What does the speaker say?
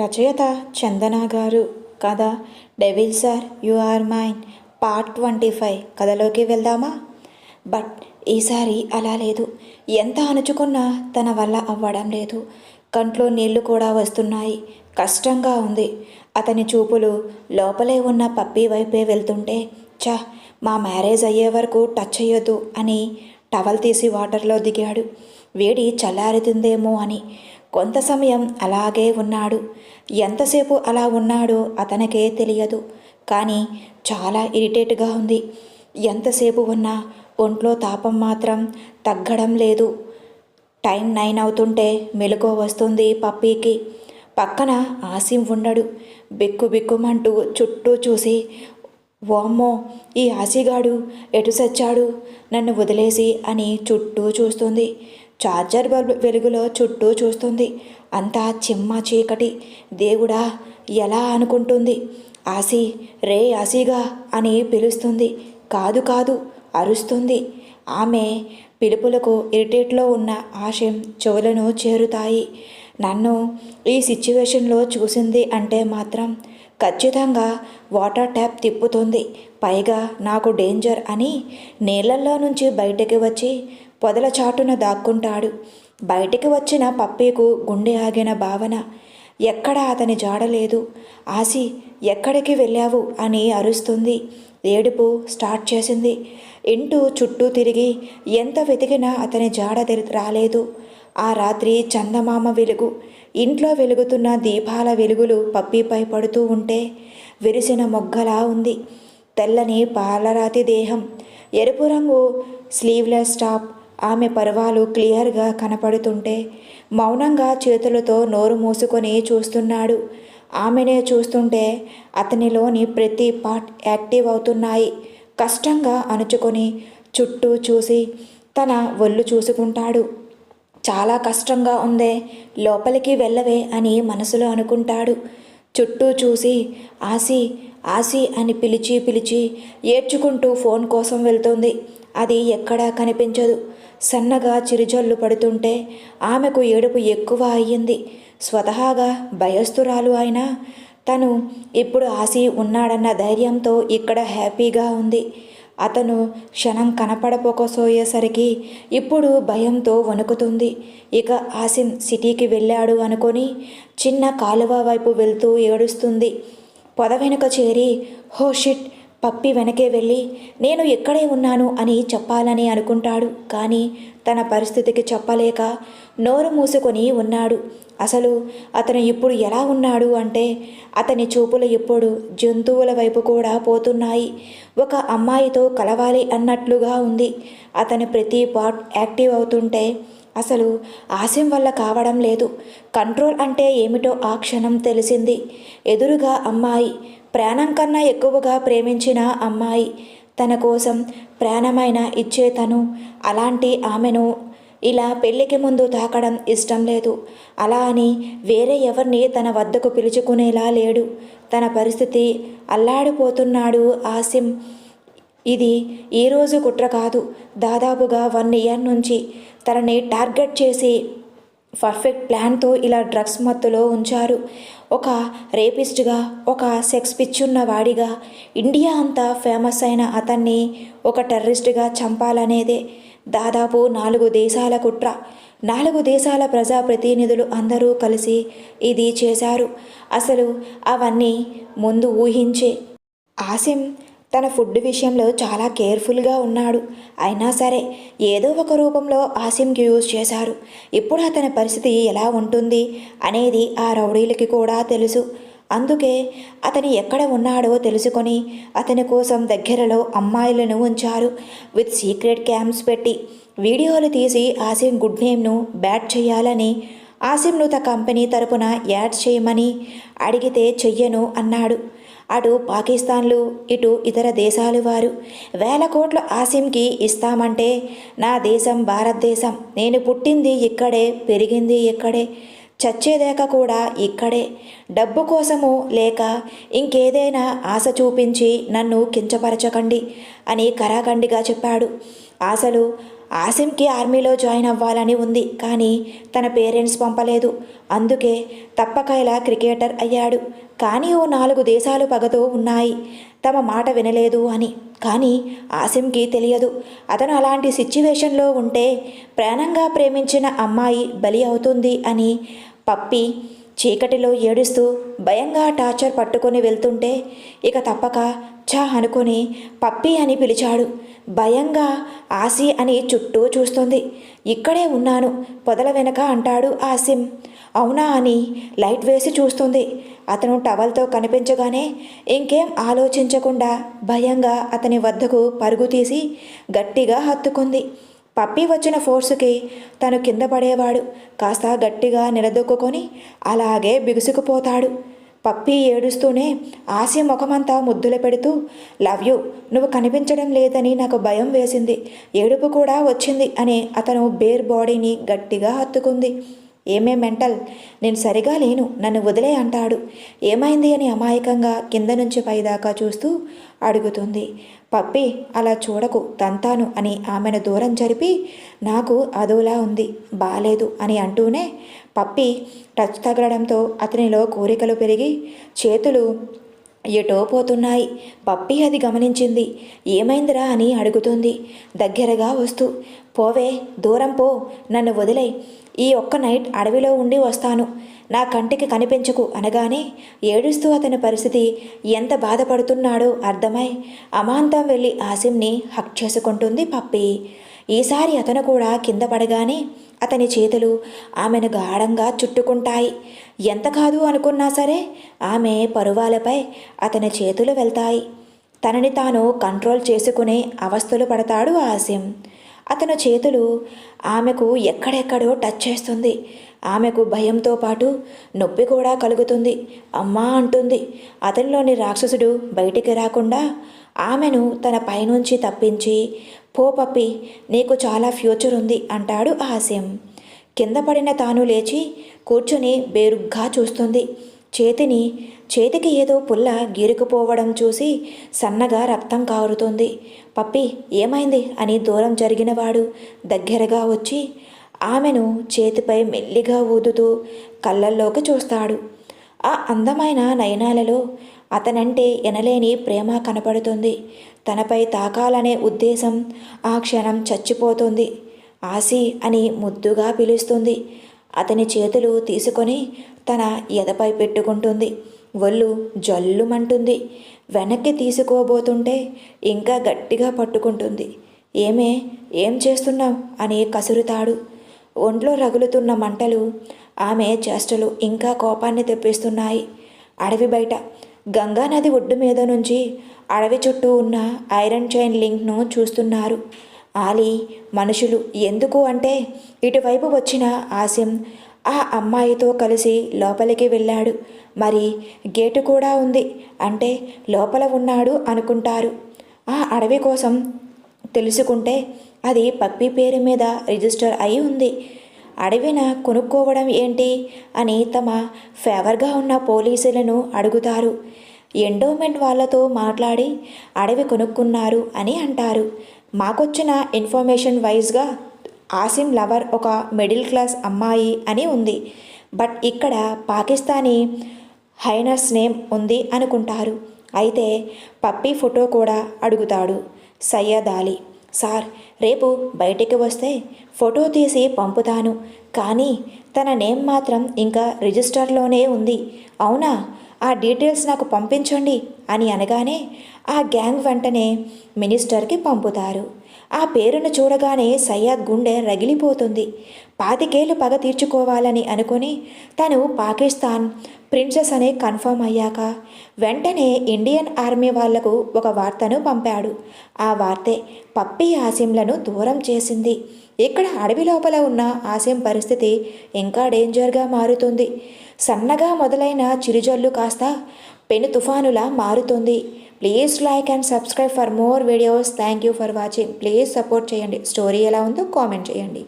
రచయిత చందన గారు కథ devil sir you are mine part twenty five కథలోకి వెళ్దామా? బట్ ఈసారి అలా లేదు. ఎంత అణుచుకున్నా తన వల్ల అవ్వడం లేదు. కంట్లో నీళ్ళు కూడా వస్తున్నాయి. కష్టంగా ఉంది. అతని చూపులు లోపలే ఉన్న పప్పి వైపే వెళ్తుంటే చ మా మ్యారేజ్ అయ్యే వరకు టచ్ అయ్యొద్దు అని టవల్ తీసి వాటర్లో దిగాడు. వేడి చల్లారుతుందేమో అని కొంత సమయం అలాగే ఉన్నాడు. ఎంతసేపు అలా ఉన్నాడో అతనికే తెలియదు. కానీ చాలా ఇరిటేట్గా ఉంది. ఎంతసేపు ఉన్నా ఒంట్లో తాపం మాత్రం తగ్గడం లేదు. టైం నైన్ అవుతుంటే మెలకు వస్తుంది పప్పీకి. పక్కన ఆసిం ఉండడు. బిక్కు బిక్కుమంటూ చుట్టూ చూసి ఓమ్మో ఈ ఆసిగాడు ఎటు సచ్చాడు? నన్ను వదిలేసి అని చుట్టూ చూస్తుంది. చార్జర్ బల్బ్ వెలుగులో చుట్టూ చూస్తుంది. అంతా చిమ్మ చీకటి. దేవుడా ఎలా అనుకుంటుంది? ఆసి రే ఆసిగా అని పిలుస్తుంది. కాదు కాదు అరుస్తుంది. ఆమె పిలుపులకు ఇరిటేట్లో ఉన్న ఆశయం చెవులను చేరుతాయి. నన్ను ఈ సిచ్యువేషన్లో చూసింది అంటే మాత్రం ఖచ్చితంగా వాటర్ ట్యాప్ తిప్పుతుంది. పైగా నాకు డేంజర్ అని నీళ్ళల్లో నుంచి బయటకు వచ్చి పొదల చాటున దాక్కుంటాడు. బయటికి వచ్చిన పప్పీకు గుండె ఆగిన భావన ఎక్కడ అతని జాడలేదు ఆసి ఎక్కడికి వెళ్ళావు? అని అరుస్తుంది. ఏడుపు స్టార్ట్ చేసింది. ఇంటూ చుట్టూ తిరిగి ఎంత వెతికినా అతని జాడ రాలేదు. ఆ రాత్రి చందమామ వెలుగు ఇంట్లో వెలుగుతున్న దీపాల వెలుగులు పప్పీపై పడుతూ ఉంటే విరిసిన మొగ్గలా ఉంది. తెల్లని పాలరాతి దేహం ఎరుపు రంగు స్లీవ్లెస్ టాప్ ఆమె పర్వాలు క్లియర్గా కనపడుతుంటే మౌనంగా చేతులతో నోరు మూసుకొని చూస్తున్నాడు. ఆమెనే చూస్తుంటే అతనిలోని ప్రతి పార్ట్ యాక్టివ్ అవుతున్నాయి. కష్టంగా అణుచుకొని చుట్టూ చూసి తన ఒళ్ళు చూసుకుంటాడు. చాలా కష్టంగా ఉందే లోపలికి వెళ్ళవే అని మనసులో అనుకుంటాడు. చుట్టూ చూసి ఆసి ఆసి అని పిలిచి పిలిచి ఏడ్చుకుంటూ ఫోన్ కోసం వెళ్తుంది. అది ఎక్కడా కనిపించదు. సన్నగా చిరుజల్లు పడుతుంటే ఆమెకు ఏడుపు ఎక్కువ అయ్యింది. స్వతహాగా భయస్థురాలు అయినా తను ఇప్పుడు ఆసి ఉన్నాడన్న ధైర్యంతో ఇక్కడ హ్యాపీగా ఉంది. అతను క్షణం కనపడపోకసోయేసరికి ఇప్పుడు భయంతో వణుకుతుంది. ఇక ఆసిం సిటీకి వెళ్ళాడు అనుకొని చిన్న కాలువ వైపు వెళ్తూ ఏడుస్తుంది. పొద వెనుక చేరి హో షిట్! పప్పి వెనకే వెళ్ళి నేను ఎక్కడే ఉన్నాను అని చెప్పాలని అనుకుంటాడు. కానీ తన పరిస్థితికి చెప్పలేక నోరు మూసుకొని ఉన్నాడు. అసలు అతను ఇప్పుడు ఎలా ఉన్నాడు అంటే అతని చూపులు ఇప్పుడు జంతువుల వైపు కూడా పోతున్నాయి. ఒక అమ్మాయితో కలవాలి అన్నట్లుగా ఉంది. అతని ప్రతి పార్ట్ యాక్టివ్ అవుతుంటే అసలు ఆశయం వల్ల కావడం లేదు. కంట్రోల్ అంటే ఏమిటో ఆ క్షణం తెలిసింది. ఎదురుగా అమ్మాయి ప్రాణం కన్నా ఎక్కువగా ప్రేమించిన అమ్మాయి తన కోసం ప్రాణమైన ఇచ్చే తను అలాంటి ఆమెను ఇలా పెళ్ళికి ముందు తాకడం ఇష్టం లేదు. అలా అని వేరే ఎవరిని తన వద్దకు పిలుచుకునేలా లేడు. తన పరిస్థితి అల్లాడిపోతున్నాడు ఆసిం ఇది ఈరోజు కుట్ర కాదు. దాదాపుగా వన్ ఇయర్ నుంచి తనని టార్గెట్ చేసి పర్ఫెక్ట్ ప్లాన్తో ఇలా డ్రగ్స్ మత్తులో ఉంచారు. ఒక రేపిస్ట్గా ఒక సెక్స్ పిచ్చున్న వాడిగా ఇండియా అంతా ఫేమస్ అయిన అతన్ని ఒక టెర్రరిస్ట్గా చంపాలనేదే. దాదాపు నాలుగు దేశాల కుట్ర. నాలుగు దేశాల ప్రజాప్రతినిధులు అందరూ కలిసి ఇది చేశారు. అసలు అవన్నీ ముందు ఊహించే ఆసిం తన ఫుడ్ విషయంలో చాలా కేర్ఫుల్గా ఉన్నాడు. అయినా సరే ఏదో ఒక రూపంలో ఆసిమ్కి యూజ్ చేశారు. ఇప్పుడు అతని పరిస్థితి ఎలా ఉంటుంది అనేది ఆ రౌడీలకి కూడా తెలుసు. అందుకే అతని ఎక్కడ ఉన్నాడో తెలుసుకొని అతని కోసం దగ్గరలో అమ్మాయిలను ఉంచారు. విత్ సీక్రెట్ క్యాంప్స్ పెట్టి వీడియోలు తీసి ఆసిమ్ గుడ్ నేమ్ను బ్యాట్ చేయాలని ఆసిమ్ను త కంపెనీ తరపున యాడ్ చేయమని అడిగితే చెయ్యను అన్నాడు. అటు పాకిస్తాన్లు ఇటు ఇతర దేశాలు వారు. వేల కోట్ల ఆసిమ్కి ఇస్తామంటే నా దేశం భారతదేశం. నేను పుట్టింది ఇక్కడే పెరిగింది ఇక్కడే. చచ్చేదాక కూడా ఇక్కడే. డబ్బు కోసము లేక ఇంకేదైనా ఆశ చూపించి నన్ను కించపరచకండి అని కరాఖండిగా చెప్పాడు. ఆశలు ఆసిమ్కి ఆర్మీలో జాయిన్ అవ్వాలని ఉంది కానీ తన పేరెంట్స్ పంపలేదు. అందుకే తప్పక ఇలా క్రికెటర్ అయ్యాడు. కానీ ఓ నాలుగు దేశాలు పగతో ఉన్నాయి. తమ మాట వినలేదు అని. కానీ ఆసిమ్కి తెలియదు. అతను అలాంటి సిచ్యువేషన్లో ఉంటే ప్రాణంగా ప్రేమించిన అమ్మాయి బలి అవుతుంది అని పప్పి చీకటిలో ఏడుస్తూ భయంగా టార్చర్ పట్టుకొని వెళ్తుంటే ఇక తప్పక ఛా అనుకొని పప్పి అని పిలిచాడు. భయంగా ఆసి అని చుట్టూ చూస్తుంది. ఇక్కడే ఉన్నాను పొదల వెనక అంటాడు ఆసిం. అవునా అని లైట్ వేసి చూస్తుంది. అతను టవల్తో కనిపించగానే ఇంకేం ఆలోచించకుండా భయంగా అతని వద్దకు పరుగు తీసి గట్టిగా హత్తుకుంది. పప్పి వచ్చిన ఫోర్సుకి తను కింద పడేవాడు. కాస్త గట్టిగా నిలదొక్కుకొని అలాగే బిగుసుకుపోతాడు. పప్పి ఏడుస్తూనే ఆశ ముఖమంతా ముద్దులు పెడుతూ లవ్ యూ నువ్వు కనిపించడం లేదని నాకు భయం వేసింది. ఏడుపు కూడా వచ్చింది అని అతను బేర్ బాడీని గట్టిగా హత్తుకుంది. ఏమే మెంటల్? నేను సరిగా లేను నన్ను వదిలే అంటాడు. ఏమైంది అని అమాయకంగా కింద నుంచి పైదాకా చూస్తూ అడుగుతుంది. పప్పి అలా చూడకు తంతాను అని ఆమెను దూరం జరిపి నాకు అదోలా ఉంది బాలేదు అని అంటూనే పప్పి టచ్ తగలడంతో అతనిలో కోరికలు పెరిగి చేతులు ఎటో పోతున్నాయి. పప్పి అది గమనించింది. ఏమైందిరా అని అడుగుతుంది. దగ్గరగా వస్తూ పోవే దూరం పో నన్ను వదిలే. ఈ ఒక్క నైట్ అడవిలో ఉండి వస్తాను. నా కంటికి కనిపించకు అనగానే ఏడుస్తూ అతని పరిస్థితి ఎంత బాధపడుతున్నాడో అర్థమై అమాంతం వెళ్ళి ఆసిమ్ని హక్ చేసుకుంటుంది పప్పి. ఈసారి అతను కూడా కింద పడగానే అతని చేతులు ఆమెను గాఢంగా చుట్టుకుంటాయి. ఎంత కాదు అనుకున్నా సరే ఆమె పరువాలపై అతని చేతులు వెళ్తాయి. తనని తాను కంట్రోల్ చేసుకునే అవస్థలు పడతాడు ఆసిం అతని చేతులు ఆమెకు ఎక్కడెక్కడో టచ్ చేస్తుంది. ఆమెకు భయంతో పాటు నొప్పి కూడా కలుగుతుంది. అమ్మా అంటుంది. అతనిలోని రాక్షసుడు బయటికి రాకుండా ఆమెను తన పైనుంచి తప్పించి పో పప్పి నీకు చాలా ఫ్యూచర్ ఉంది అంటాడు హాస్యం కింద పడిన తాను లేచి కూర్చుని బేరుగ్గా చూస్తుంది. చేతిని చేతికి ఏదో పుల్ల గీరుకుపోవడం చూసి సన్నగా రక్తం కారుతుంది. పప్పి ఏమైంది? అని దూరం జరిగినవాడు దగ్గరగా వచ్చి ఆమెను చేతిపై మెల్లిగా ఊదుతూ కళ్ళల్లోకి చూస్తాడు. ఆ అందమైన నయనాలలో అతనంటే ఎనలేని ప్రేమ కనపడుతుంది. తనపై తాకాలనే ఉద్దేశం ఆ క్షణం చచ్చిపోతుంది. ఆసి అని ముద్దుగా పిలుస్తుంది. అతని చేతులు తీసుకొని తన ఎదపై పెట్టుకుంటుంది. ఒళ్ళు జల్లుమంటుంది. వెనక్కి తీసుకోబోతుంటే ఇంకా గట్టిగా పట్టుకుంటుంది. ఏమే ఏం చేస్తున్నావు? అని కసురుతాడు. ఒంట్లో రగులుతున్న మంటలు ఆమె చేష్టలు ఇంకా కోపాన్ని తెప్పిస్తున్నాయి. అడవి బయట గంగా నది ఒడ్డు మీద నుంచి అడవి చుట్టూ ఉన్న ఐరన్ చైన్ లింక్ను చూస్తున్నారు. ఆలి మనుషులు ఎందుకు అంటే ఇటువైపు వచ్చిన ఆసిం ఆ అమ్మాయితో కలిసి లోపలికి వెళ్ళాడు. మరి గేటు కూడా ఉంది అంటే లోపల ఉన్నాడు అనుకుంటారు. ఆ అడవి కోసం తెలుసుకుంటే అది పప్పి పేరు మీద రిజిస్టర్ అయి ఉంది. అడవిన కొనుక్కోవడం ఏంటి? అని తమ ఫేవర్గా ఉన్న పోలీసులను అడుగుతారు. ఎండోమెంట్ వాళ్ళతో మాట్లాడి అడవి కొనుక్కున్నారు అని అంటారు. మాకొచ్చిన ఇన్ఫర్మేషన్ వైజ్గా ఆసిమ్ లవర్ ఒక మిడిల్ క్లాస్ అమ్మాయి అని ఉంది. బట్ ఇక్కడ పాకిస్తానీ హైనర్స్ నేమ్ ఉంది అనుకుంటారు. అయితే పప్పీ ఫోటో కూడా అడుగుతాడు సయ్యద్ అలీ. సార్ రేపు బయటికి వస్తే ఫోటో తీసి పంపుతాను. కానీ తన నేమ్ మాత్రం ఇంకా రిజిస్టర్లోనే ఉంది. అవునా? ఆ డీటెయిల్స్ నాకు పంపించండి అని అనగానే ఆ గ్యాంగ్ వెంటనే మినిస్టర్కి పంపుతారు. ఆ పేరును చూడగానే సయ్యద్ గుండె రగిలిపోతుంది. పాతికేళ్ళు పగ తీర్చుకోవాలని అనుకుని తను పాకిస్తాన్ ప్రిన్సెస్ అని కన్ఫర్మ్ అయ్యాక వెంటనే ఇండియన్ ఆర్మీ వాళ్ళకు ఒక వార్తను పంపాడు. ఆ వార్తే పప్పి ఆసిమ్లను దూరం చేసింది. ఇక్కడ అడవి లోపల ఉన్న ఆసిం పరిస్థితి ఇంకా డేంజర్గా మారుతుంది. సన్నగా మొదలైన చిరుజల్లు కాస్త పెను తుఫానులా మారుతుంది. Please like and subscribe for more videos thank you for watching please support చేయండి. స్టోరీ ఎలా ఉందో కామెంట్ చేయండి.